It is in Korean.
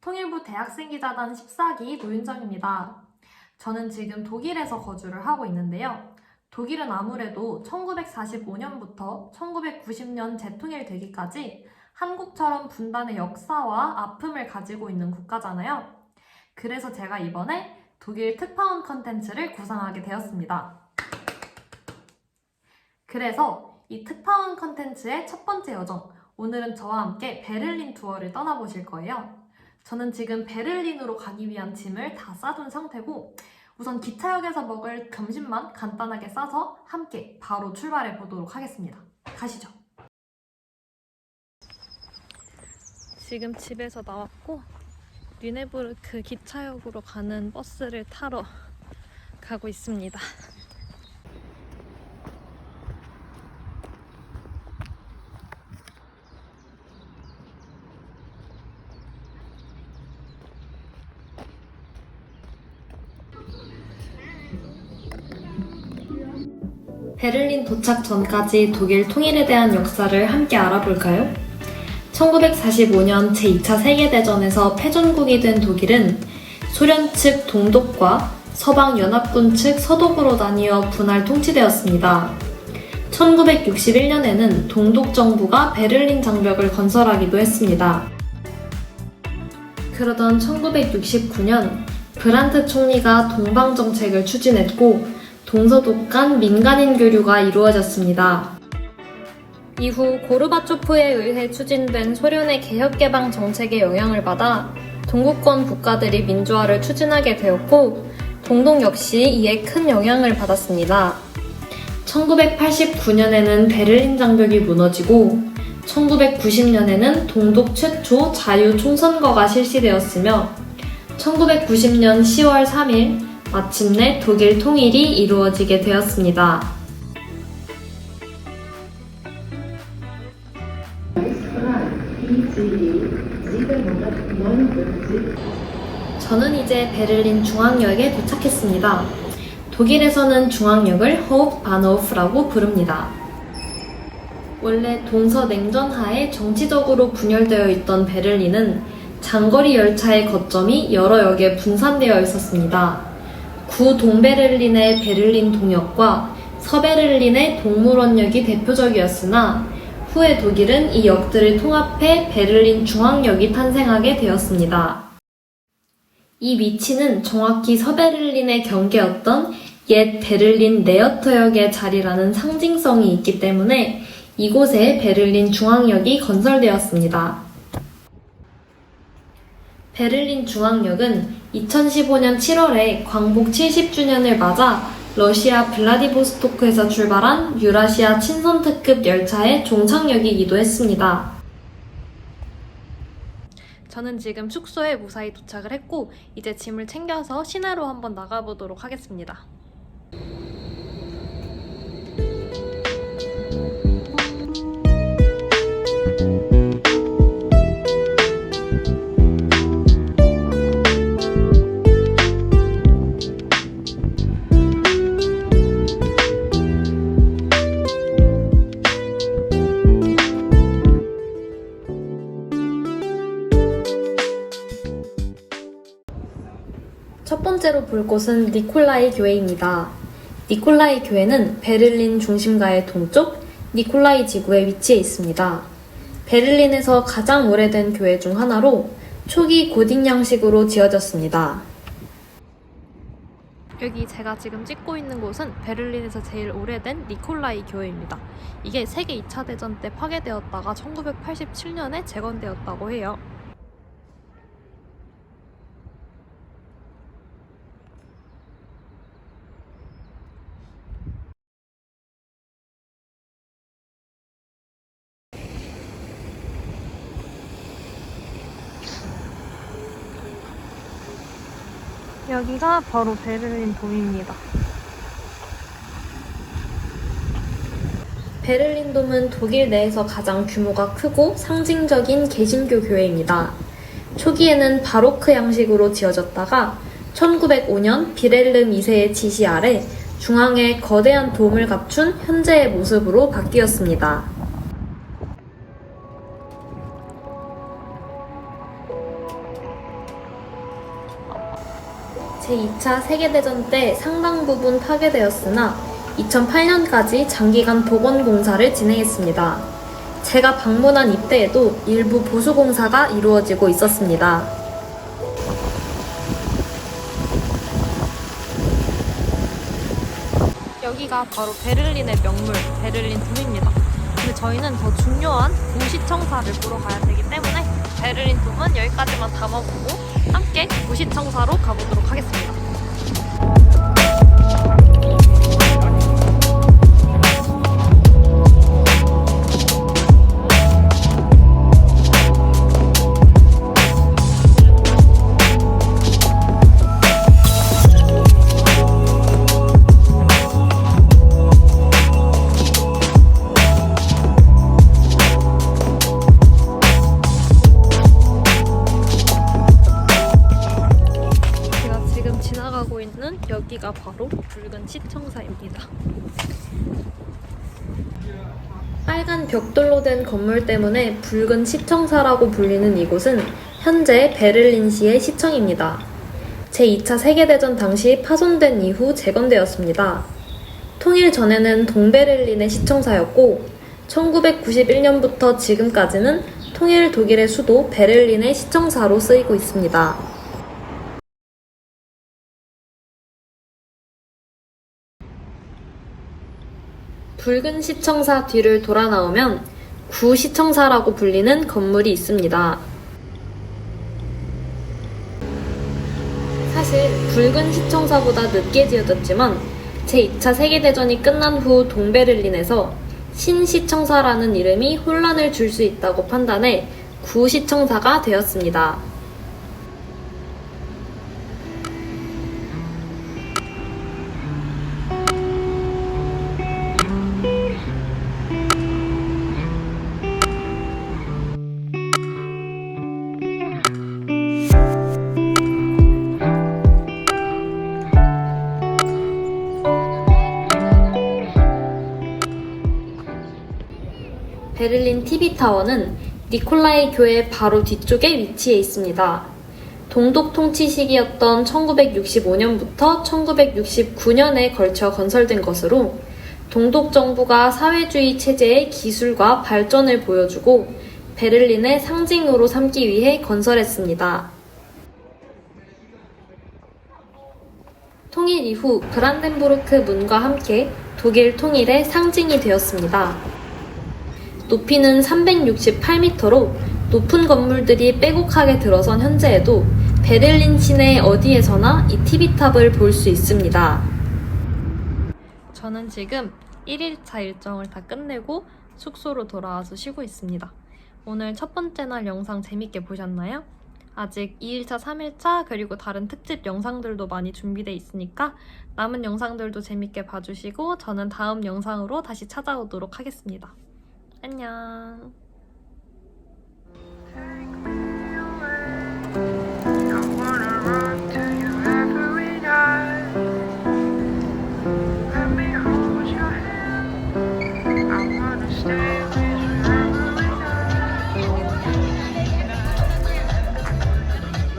통일부 대학생 기자단 14기 노윤정입니다. 저는 지금 독일에서 거주를 하고 있는데요. 독일은 아무래도 1945년부터 1990년 재통일되기까지 한국처럼 분단의 역사와 아픔을 가지고 있는 국가잖아요. 그래서 제가 이번에 독일 특파원 컨텐츠를 구상하게 되었습니다. 그래서 이 특파원 컨텐츠의 첫 번째 여정, 오늘은 저와 함께 베를린 투어를 떠나보실 거예요. 저는 지금 베를린으로 가기 위한 짐을 다 싸둔 상태고, 우선 기차역에서 먹을 점심만 간단하게 싸서 함께 바로 출발해 보도록 하겠습니다. 가시죠. 지금 집에서 나왔고, 뉘네부르크 기차역으로 가는 버스를 타러 가고 있습니다. 베를린 도착 전까지 독일 통일에 대한 역사를 함께 알아볼까요? 1945년 제2차 세계대전에서 패전국이 된 독일은 소련 측 동독과 서방 연합군 측 서독으로 나뉘어 분할 통치되었습니다. 1961년에는 동독 정부가 베를린 장벽을 건설하기도 했습니다. 그러던 1969년 브란트 총리가 동방 정책을 추진했고 동서독 간 민간인 교류가 이루어졌습니다. 이후 고르바초프에 의해 추진된 소련의 개혁 개방 정책의 영향을 받아 동구권 국가들이 민주화를 추진하게 되었고 동독 역시 이에 큰 영향을 받았습니다. 1989년에는 베를린 장벽이 무너지고 1990년에는 동독 최초 자유 총선거가 실시되었으며 1990년 10월 3일 마침내 독일 통일이 이루어지게 되었습니다. 저는 이제 베를린 중앙역에 도착했습니다. 독일에서는 중앙역을 허우프 바노프라고 부릅니다. 원래 동서 냉전 하에 정치적으로 분열되어 있던 베를린은 장거리 열차의 거점이 여러 역에 분산되어 있었습니다. 구 동베를린의 베를린 동역과 서베를린의 동물원역이 대표적이었으나 후에 독일은 이 역들을 통합해 베를린 중앙역이 탄생하게 되었습니다. 이 위치는 정확히 서베를린의 경계였던 옛 베를린 네어터역의 자리라는 상징성이 있기 때문에 이곳에 베를린 중앙역이 건설되었습니다. 베를린 중앙역은 2015년 7월에 광복 70주년을 맞아 러시아 블라디보스토크에서 출발한 유라시아 친선 특급 열차의 종착역이기도 했습니다. 저는 지금 숙소에 무사히 도착을 했고 이제 짐을 챙겨서 시내로 한번 나가보도록 하겠습니다. 첫 번째로 볼 곳은 니콜라이 교회입니다. 니콜라이 교회는 베를린 중심가의 동쪽 니콜라이 지구에 위치해 있습니다. 베를린에서 가장 오래된 교회 중 하나로 초기 고딕 양식으로 지어졌습니다. 여기 제가 지금 찍고 있는 곳은 베를린에서 제일 오래된 니콜라이 교회입니다. 이게 세계 2차 대전 때 파괴되었다가 1987년에 재건되었다고 해요. 여기가 바로 베를린 돔입니다. 베를린 돔은 독일 내에서 가장 규모가 크고 상징적인 개신교 교회입니다. 초기에는 바로크 양식으로 지어졌다가 1905년 비렐름 2세의 지시 아래 중앙에 거대한 돔을 갖춘 현재의 모습으로 바뀌었습니다. 제2차 세계대전 때 상당 부분 파괴되었으나 2008년까지 장기간 복원 공사를 진행했습니다. 제가 방문한 이때에도 일부 보수 공사가 이루어지고 있었습니다. 여기가 바로 베를린의 명물 베를린 돔입니다. 근데 저희는 더 중요한 구시청사를 보러 가야 되기 때문에 베를린 돔은 여기까지만 담아보고 함께 구시청사로 가보도록 하겠습니다. 빨간 벽돌로 된 건물 때문에 붉은 시청사라고 불리는 이곳은 현재 베를린시의 시청입니다. 제2차 세계대전 당시 파손된 이후 재건되었습니다. 통일 전에는 동베를린의 시청사였고 1991년부터 지금까지는 통일 독일의 수도 베를린의 시청사로 쓰이고 있습니다. 붉은 시청사 뒤를 돌아 나오면 구시청사라고 불리는 건물이 있습니다. 사실 붉은 시청사보다 늦게 지어졌지만 제2차 세계대전이 끝난 후 동베를린에서 신시청사라는 이름이 혼란을 줄 수 있다고 판단해 구시청사가 되었습니다. 베를린 TV타워는 니콜라이 교회 바로 뒤쪽에 위치해 있습니다. 동독 통치 시기였던 1965년부터 1969년에 걸쳐 건설된 것으로 동독 정부가 사회주의 체제의 기술과 발전을 보여주고 베를린의 상징으로 삼기 위해 건설했습니다. 통일 이후 브란덴부르크 문과 함께 독일 통일의 상징이 되었습니다. 높이는 368m로 높은 건물들이 빼곡하게 들어선 현재에도 베를린 시내 어디에서나 이 TV탑을 볼 수 있습니다. 저는 지금 1일차 일정을 다 끝내고 숙소로 돌아와서 쉬고 있습니다. 오늘 첫 번째 날 영상 재밌게 보셨나요? 아직 2일차, 3일차, 그리고 다른 특집 영상들도 많이 준비되어 있으니까 남은 영상들도 재밌게 봐주시고 저는 다음 영상으로 다시 찾아오도록 하겠습니다. 안녕.